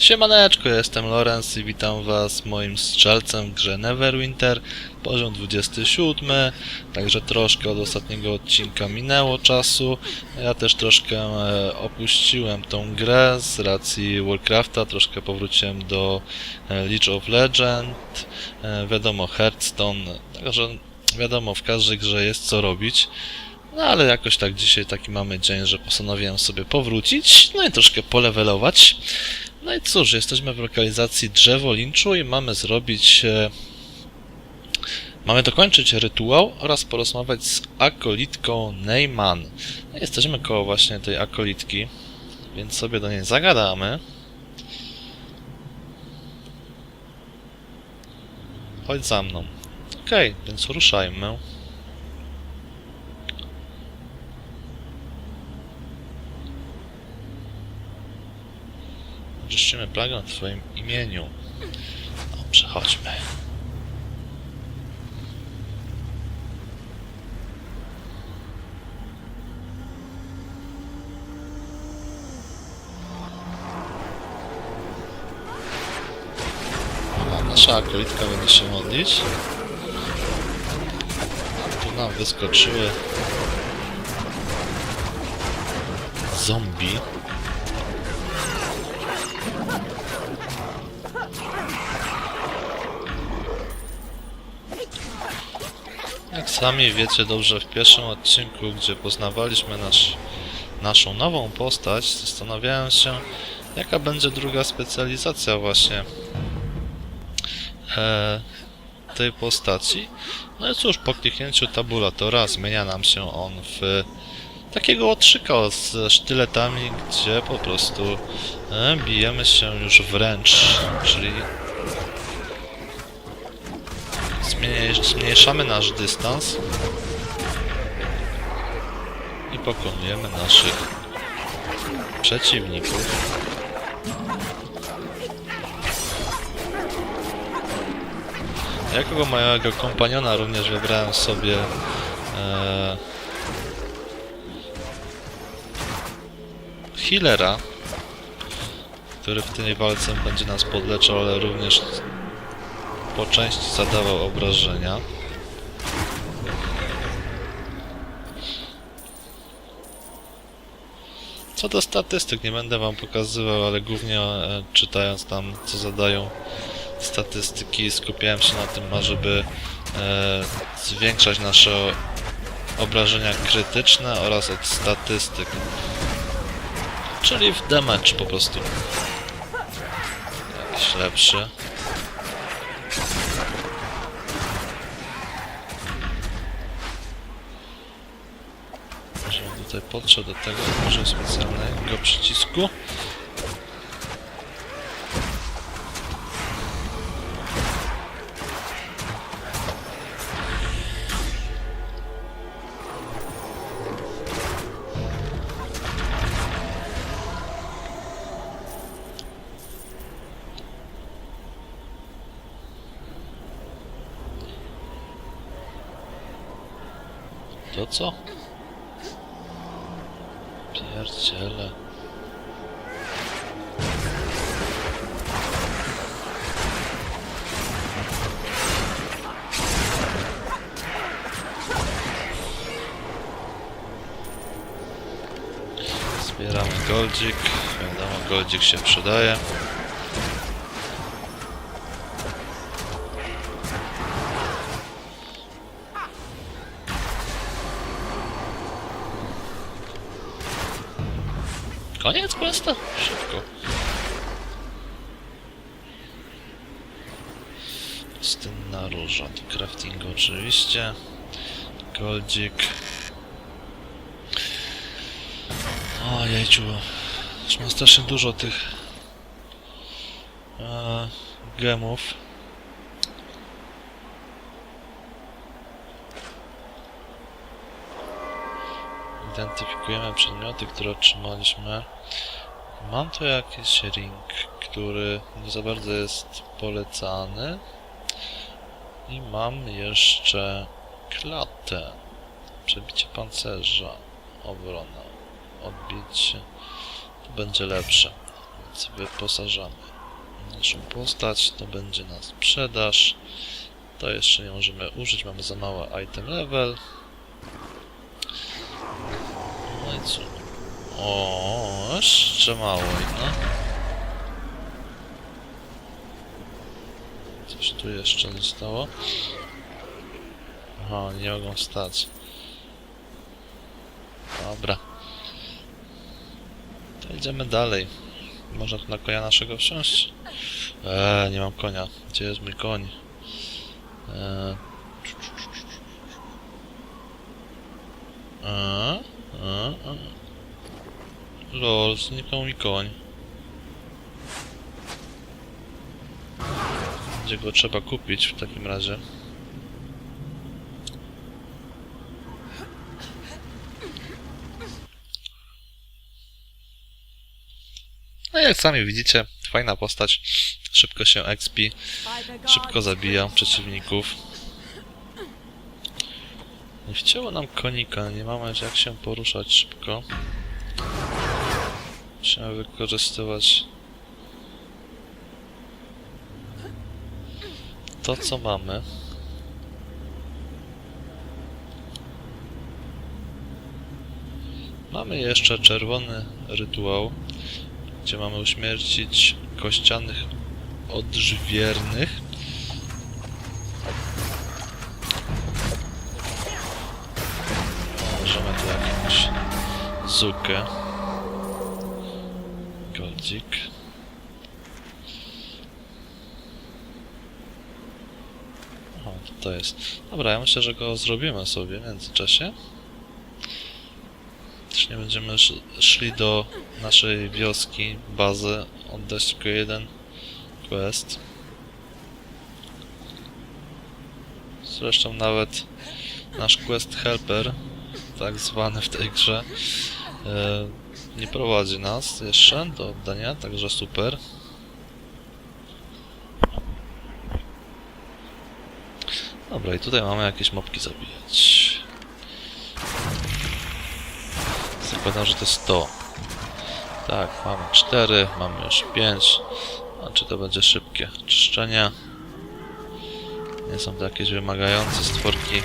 Siemaneczko, jestem Lorenz i witam was moim strzelcem w grze Neverwinter, poziom 27, także troszkę od ostatniego odcinka minęło czasu. Ja też troszkę e, opuściłem tą grę z racji Warcrafta, troszkę powróciłem do e, League of Legend, e, wiadomo Hearthstone, także wiadomo w każdej grze jest co robić. No ale jakoś tak dzisiaj taki mamy dzień, że postanowiłem sobie powrócić, no i troszkę polewelować. No i cóż, jesteśmy w lokalizacji drzewo linczu i mamy zrobić... E, mamy dokończyć rytuał oraz porozmawiać z akolitką Neyman. No, jesteśmy koło właśnie tej akolitki, więc sobie do niej zagadamy. Chodź za mną. Okej, więc ruszajmy. Czyszczymy plagę w Twoim imieniu. Dobrze, chodźmy. A nasza akolitka będzie się modlić. Tu nam wyskoczyły zombie. Sami wiecie dobrze, w pierwszym odcinku, gdzie poznawaliśmy nasz, naszą nową postać, zastanawiałem się, jaka będzie druga specjalizacja właśnie e, tej postaci. No i cóż, po kliknięciu tabulatora zmienia nam się on w takiego łotrzyka ze sztyletami, gdzie po prostu e, bijemy się już wręcz, czyli zmniejszamy nasz dystans i pokonujemy naszych przeciwników. Jako mojego kompaniona również wybrałem sobie e, healera, który w tej walce będzie nas podleczał, ale również po części zadawał obrażenia. Co do statystyk, nie będę wam pokazywał, ale głównie e, czytając tam, co zadają statystyki, skupiałem się na tym, ażeby e, zwiększać nasze obrażenia krytyczne oraz od statystyk. Czyli w damage po prostu. Jakiś lepszy. Tutaj podszedł do tego może specjalnego przycisku. Pierdziele. Zbieramy goldzik. Wiadomo, goldzik się przydaje. Koniec questa? Szybko. Pustynna róża. Do craftingu oczywiście. Goldzik. O jejciu. Już mam strasznie dużo tych e, gemów. Identyfikujemy przedmioty, które otrzymaliśmy. Mam tu jakiś ring, który nie za bardzo jest polecany. I mam jeszcze klatę. Przebicie pancerza. Obrona. Odbicie. To będzie lepsze. Więc wyposażamy. naszą postać, to będzie na sprzedaż. To jeszcze nie możemy użyć, mamy za mały item level. No i co? O, jeszcze mało, no. Coś tu jeszcze zostało. Aha, nie mogą stać. Dobra. To idziemy dalej. Można tu na konia naszego wsiąść? Eee, nie mam konia. Gdzie jest mój koń? Eee. A, a, a. Lol, zniknął mi koń. Gdzie go trzeba kupić w takim razie? No jak sami widzicie, fajna postać. Szybko się expi, szybko zabija przeciwników. Nie wcięło nam konika, nie mamy jak się poruszać szybko. Musimy wykorzystywać to co mamy. Mamy jeszcze czerwony rytuał, gdzie mamy uśmiercić kościanych odżwiernych. Jakąś zukę. Goldzik. O, to jest. Dobra, ja myślę, że go zrobimy sobie w międzyczasie. Też nie będziemy sz- szli do naszej wioski, bazy, oddać tylko jeden quest. Zresztą nawet nasz quest helper, tak zwany w tej grze, e, nie prowadzi nas jeszcze do oddania, także super. Dobra, i tutaj mamy jakieś mopki zabijać. Zakładam, że to jest to. Tak, mamy 4, mamy już 5. A czy to będzie szybkie czyszczenie? Nie są to jakieś wymagające stworki.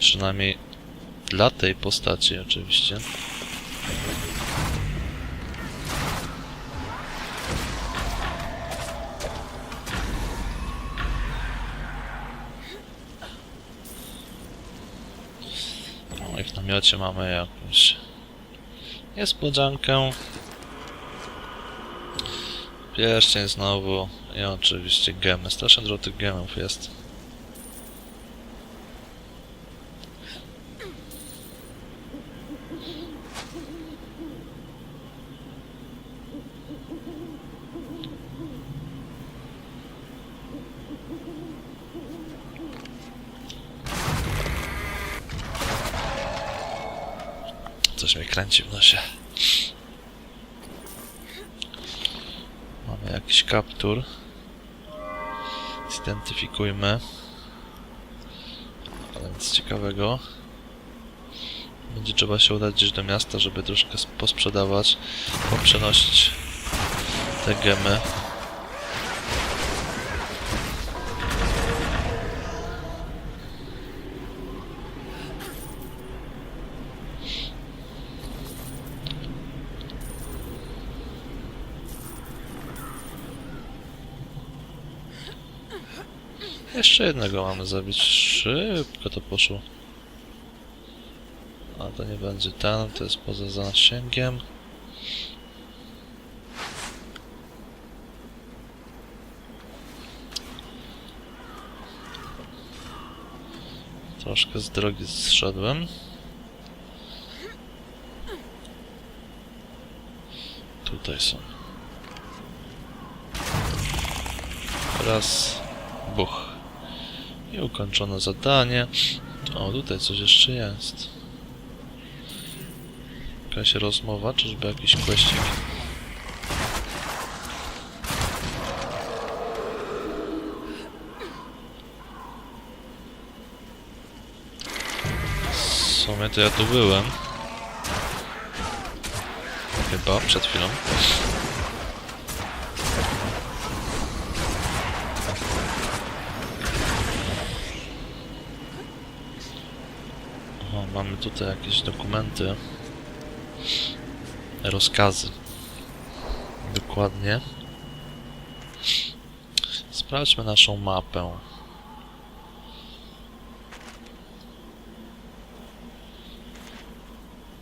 Przynajmniej dla tej postaci oczywiście. No w namiocie mamy jakąś niespodziankę. Pierścień znowu i oczywiście gemy. Strasznie dużo gemów jest. Coś mnie kręci w nosie. Mamy jakiś kaptur. Zidentyfikujmy. Ale nic ciekawego. Będzie trzeba się udać gdzieś do miasta, żeby troszkę sp- posprzedawać, poprzenosić te gemy. Jeszcze jednego mamy zabić. Szybko to poszło. A to nie będzie ten, to jest poza zasięgiem. Troszkę z drogi zszedłem. Tutaj są. Raz. Buch. I ukończone zadanie. O, tutaj coś jeszcze jest. Jakaś rozmowa, czyżby jakiś kwestik? W sumie to ja tu byłem. Chyba, przed chwilą. O, mamy tutaj jakieś dokumenty. Rozkazy. Dokładnie. Sprawdźmy naszą mapę.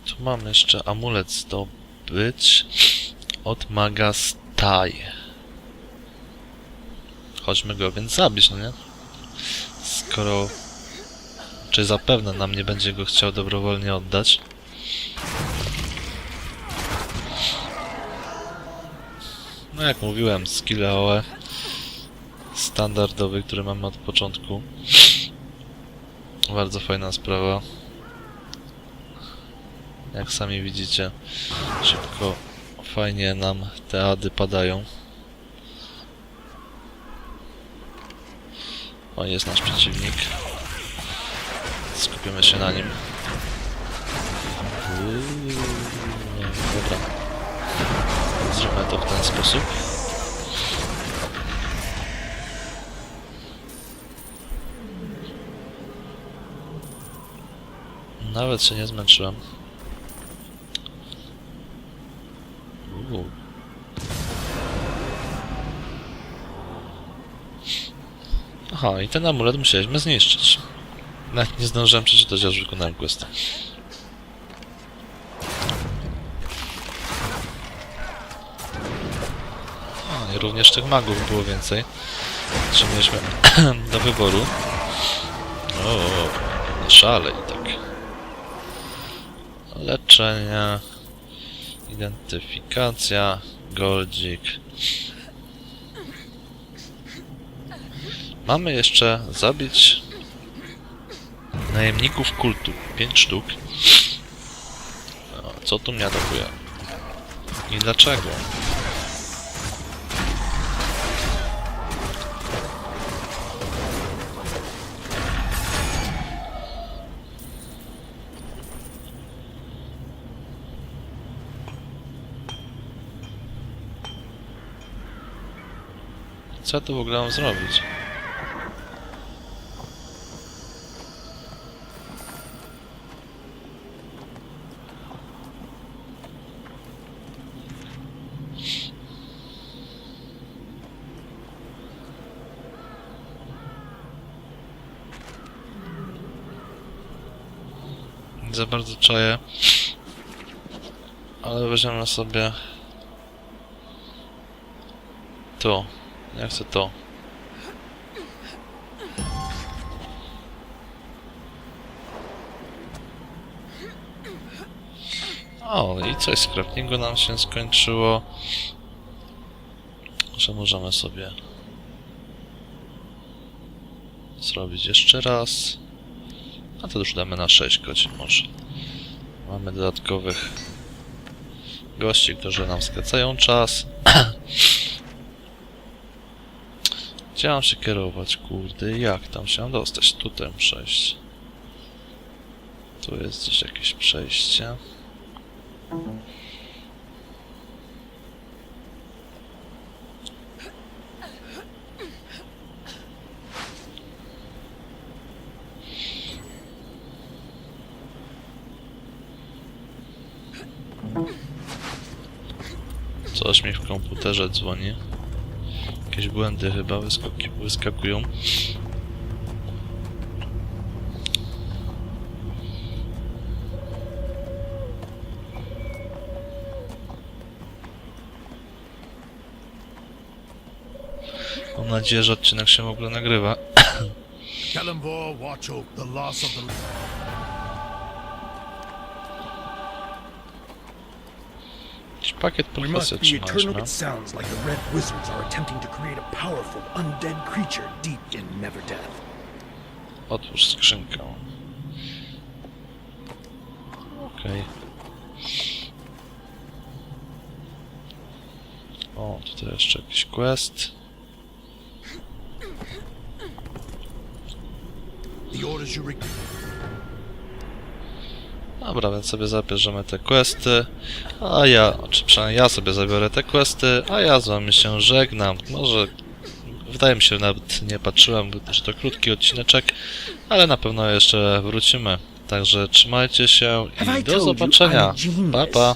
Tu mam jeszcze amulet zdobyć od maga Staj. Chodźmy go więc zabić, no nie? Skoro... Czy zapewne nam nie będzie go chciał dobrowolnie oddać. No jak mówiłem, skill AOE standardowy, który mamy od początku. Bardzo fajna sprawa. Jak sami widzicie, szybko, fajnie nam te ady padają. O, jest nasz przeciwnik. Skupimy się na nim. Dobra. Zróbmy to w ten sposób. Nawet się nie zmęczyłem. Aha, i ten amulet musieliśmy zniszczyć. Nawet nie zdążyłem przeczytać, aż wykonałem quest. O, i również tych magów było więcej. Czy mieliśmy do wyboru. O, nie szalej tak. Leczenie. Identyfikacja. Goldzik. Mamy jeszcze zabić najemników kultu. 5 sztuk. O, co tu mnie atakuje? I dlaczego? Co tu w ogóle mam zrobić? Za bardzo czaję. Ale weźmiemy sobie to. Ja chcę to. O, i coś z craftingu nam się skończyło. Że możemy sobie zrobić jeszcze raz. A to już damy na 6 godzin może. Mamy dodatkowych gości, którzy nam skracają czas. Mam się kierować, kurde? Jak tam się dostać? Tutaj iść. Tu jest gdzieś jakieś przejście. Coś mi w komputerze dzwoni. Jakieś błędy chyba wyskakują. Mam nadzieję, że odcinek się w ogóle nagrywa. We pod must be eternal. It sounds like the Red Wizards are attempting to create a powerful undead creature deep in Neverdeath. Otwórz skrzynkę. Okej. O, tutaj jeszcze jakiś quest. The orders you Dobra, więc sobie zabierzemy te questy, a ja, czy przynajmniej ja sobie zabiorę te questy, a ja z wami się żegnam. Może, wydaje mi się, nawet nie patrzyłem, że to krótki odcineczek, ale na pewno jeszcze wrócimy. Także trzymajcie się i do zobaczenia. Pa, pa.